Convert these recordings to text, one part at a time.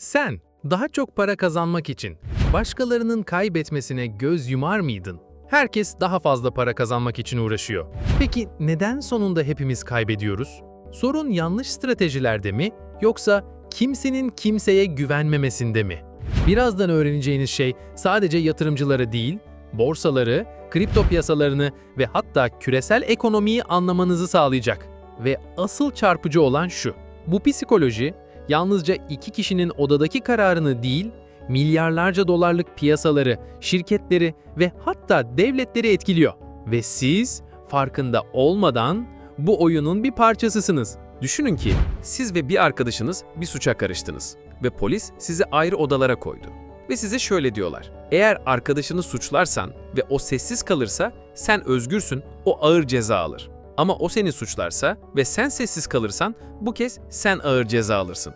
Sen daha çok para kazanmak için başkalarının kaybetmesine göz yumar mıydın? Herkes daha fazla para kazanmak için uğraşıyor. Peki neden sonunda hepimiz kaybediyoruz? Sorun yanlış stratejilerde mi yoksa kimsenin kimseye güvenmemesinde mi? Birazdan öğreneceğiniz şey sadece yatırımcıları değil, borsaları, kripto piyasalarını ve hatta küresel ekonomiyi anlamanızı sağlayacak. Ve asıl çarpıcı olan şu. Bu psikoloji yalnızca iki kişinin odadaki kararını değil, milyarlarca dolarlık piyasaları, şirketleri ve hatta devletleri etkiliyor. Ve siz farkında olmadan bu oyunun bir parçasısınız. Düşünün ki siz ve bir arkadaşınız bir suça karıştınız ve polis sizi ayrı odalara koydu. Ve size şöyle diyorlar. Eğer arkadaşını suçlarsan ve o sessiz kalırsa sen özgürsün, o ağır ceza alır. Ama o seni suçlarsa ve sen sessiz kalırsan bu kez sen ağır ceza alırsın.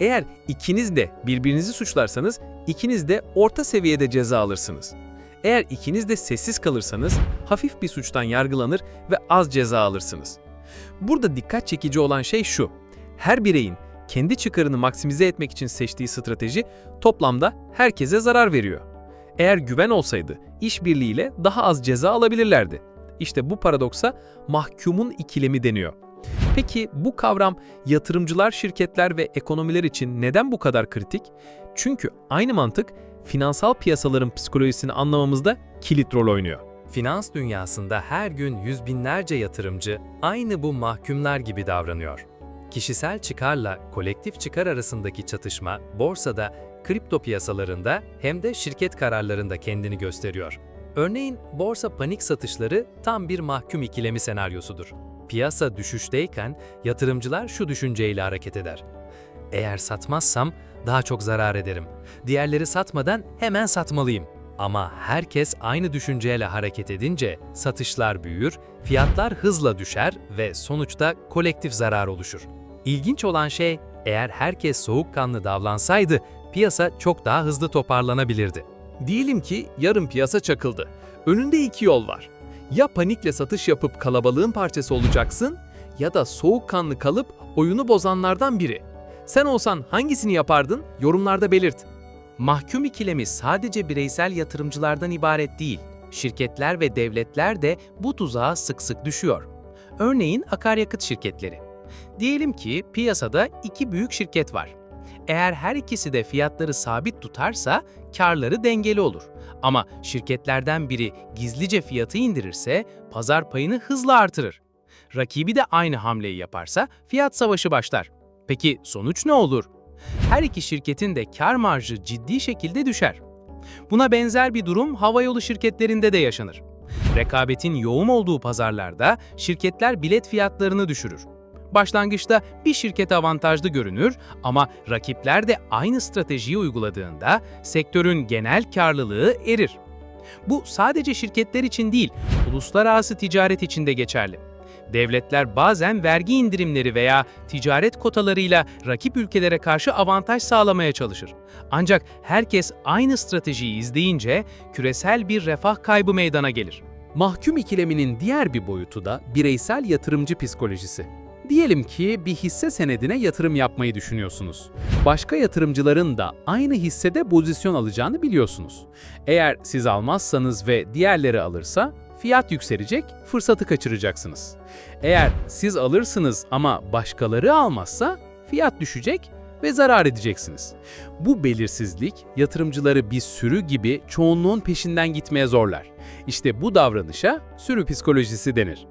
Eğer ikiniz de birbirinizi suçlarsanız ikiniz de orta seviyede ceza alırsınız. Eğer ikiniz de sessiz kalırsanız hafif bir suçtan yargılanır ve az ceza alırsınız. Burada dikkat çekici olan şey şu. Her bireyin kendi çıkarını maksimize etmek için seçtiği strateji toplamda herkese zarar veriyor. Eğer güven olsaydı işbirliğiyle daha az ceza alabilirlerdi. İşte bu paradoksa mahkumun ikilemi deniyor. Peki bu kavram yatırımcılar, şirketler ve ekonomiler için neden bu kadar kritik? Çünkü aynı mantık finansal piyasaların psikolojisini anlamamızda kilit rol oynuyor. Finans dünyasında her gün yüz binlerce yatırımcı aynı bu mahkumlar gibi davranıyor. Kişisel çıkarla kolektif çıkar arasındaki çatışma borsada, kripto piyasalarında hem de şirket kararlarında kendini gösteriyor. Örneğin borsa panik satışları tam bir mahkum ikilemi senaryosudur. Piyasa düşüşteyken yatırımcılar şu düşünceyle hareket eder. Eğer satmazsam daha çok zarar ederim. Diğerleri satmadan hemen satmalıyım. Ama herkes aynı düşünceyle hareket edince satışlar büyür, fiyatlar hızla düşer ve sonuçta kolektif zarar oluşur. İlginç olan şey, eğer herkes soğukkanlı davransaydı piyasa çok daha hızlı toparlanabilirdi. Diyelim ki yarın piyasa çakıldı. Önünde iki yol var. Ya panikle satış yapıp kalabalığın parçası olacaksın ya da soğukkanlı kalıp oyunu bozanlardan biri. Sen olsan hangisini yapardın? Yorumlarda belirt. Mahkum ikilemi sadece bireysel yatırımcılardan ibaret değil. Şirketler ve devletler de bu tuzağa sık sık düşüyor. Örneğin akaryakıt şirketleri. Diyelim ki piyasada iki büyük şirket var. Eğer her ikisi de fiyatları sabit tutarsa karları dengeli olur. Ama şirketlerden biri gizlice fiyatı indirirse pazar payını hızla artırır. Rakibi de aynı hamleyi yaparsa fiyat savaşı başlar. Peki sonuç ne olur? her iki şirketin de kar marjı ciddi şekilde düşer. Buna benzer bir durum havayolu şirketlerinde de yaşanır. Rekabetin yoğun olduğu pazarlarda şirketler bilet fiyatlarını düşürür. Başlangıçta bir şirket avantajlı görünür ama rakipler de aynı stratejiyi uyguladığında sektörün genel karlılığı erir. Bu sadece şirketler için değil, uluslararası ticaret için de geçerli. Devletler bazen vergi indirimleri veya ticaret kotalarıyla rakip ülkelere karşı avantaj sağlamaya çalışır. Ancak herkes aynı stratejiyi izleyince küresel bir refah kaybı meydana gelir. Mahkum ikileminin diğer bir boyutu da bireysel yatırımcı psikolojisi. Diyelim ki bir hisse senedine yatırım yapmayı düşünüyorsunuz. Başka yatırımcıların da aynı hissede pozisyon alacağını biliyorsunuz. Eğer siz almazsanız ve diğerleri alırsa fiyat yükselecek, fırsatı kaçıracaksınız. Eğer siz alırsınız ama başkaları almazsa fiyat düşecek ve zarar edeceksiniz. Bu belirsizlik yatırımcıları bir sürü gibi çoğunluğun peşinden gitmeye zorlar. İşte bu davranışa sürü psikolojisi denir.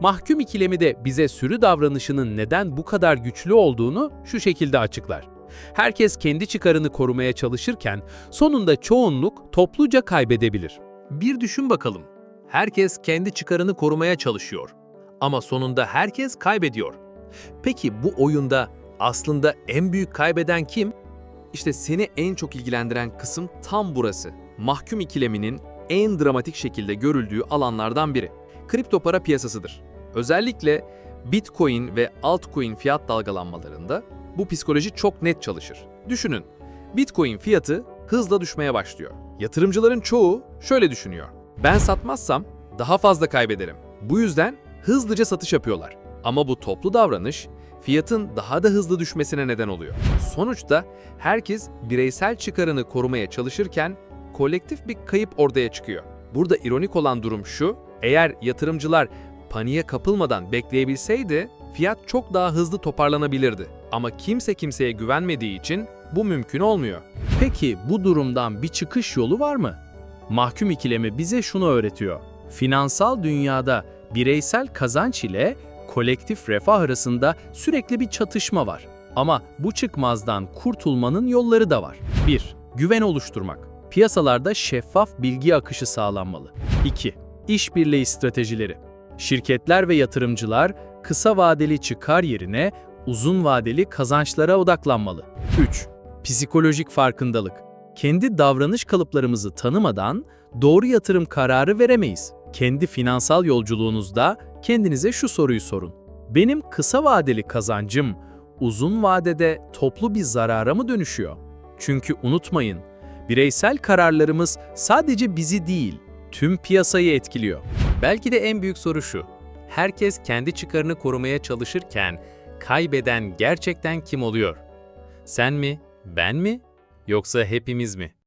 Mahkum ikilemi de bize sürü davranışının neden bu kadar güçlü olduğunu şu şekilde açıklar. Herkes kendi çıkarını korumaya çalışırken sonunda çoğunluk topluca kaybedebilir. Bir düşün bakalım. Herkes kendi çıkarını korumaya çalışıyor. Ama sonunda herkes kaybediyor. Peki bu oyunda aslında en büyük kaybeden kim? İşte seni en çok ilgilendiren kısım tam burası. Mahkum ikileminin en dramatik şekilde görüldüğü alanlardan biri. Kripto para piyasasıdır. Özellikle Bitcoin ve altcoin fiyat dalgalanmalarında bu psikoloji çok net çalışır. Düşünün, Bitcoin fiyatı hızla düşmeye başlıyor. Yatırımcıların çoğu şöyle düşünüyor. Ben satmazsam daha fazla kaybederim. Bu yüzden hızlıca satış yapıyorlar. Ama bu toplu davranış fiyatın daha da hızlı düşmesine neden oluyor. Sonuçta herkes bireysel çıkarını korumaya çalışırken kolektif bir kayıp ortaya çıkıyor. Burada ironik olan durum şu, eğer yatırımcılar paniğe kapılmadan bekleyebilseydi fiyat çok daha hızlı toparlanabilirdi. Ama kimse kimseye güvenmediği için bu mümkün olmuyor. Peki bu durumdan bir çıkış yolu var mı? Mahkum ikilemi bize şunu öğretiyor. Finansal dünyada bireysel kazanç ile kolektif refah arasında sürekli bir çatışma var. Ama bu çıkmazdan kurtulmanın yolları da var. 1. Güven oluşturmak. Piyasalarda şeffaf bilgi akışı sağlanmalı. 2. İşbirliği stratejileri. Şirketler ve yatırımcılar kısa vadeli çıkar yerine uzun vadeli kazançlara odaklanmalı. 3. Psikolojik farkındalık. Kendi davranış kalıplarımızı tanımadan doğru yatırım kararı veremeyiz. Kendi finansal yolculuğunuzda kendinize şu soruyu sorun. Benim kısa vadeli kazancım uzun vadede toplu bir zarara mı dönüşüyor? Çünkü unutmayın, bireysel kararlarımız sadece bizi değil, tüm piyasayı etkiliyor. Belki de en büyük soru şu. Herkes kendi çıkarını korumaya çalışırken kaybeden gerçekten kim oluyor? Sen mi, ben mi, yoksa hepimiz mi?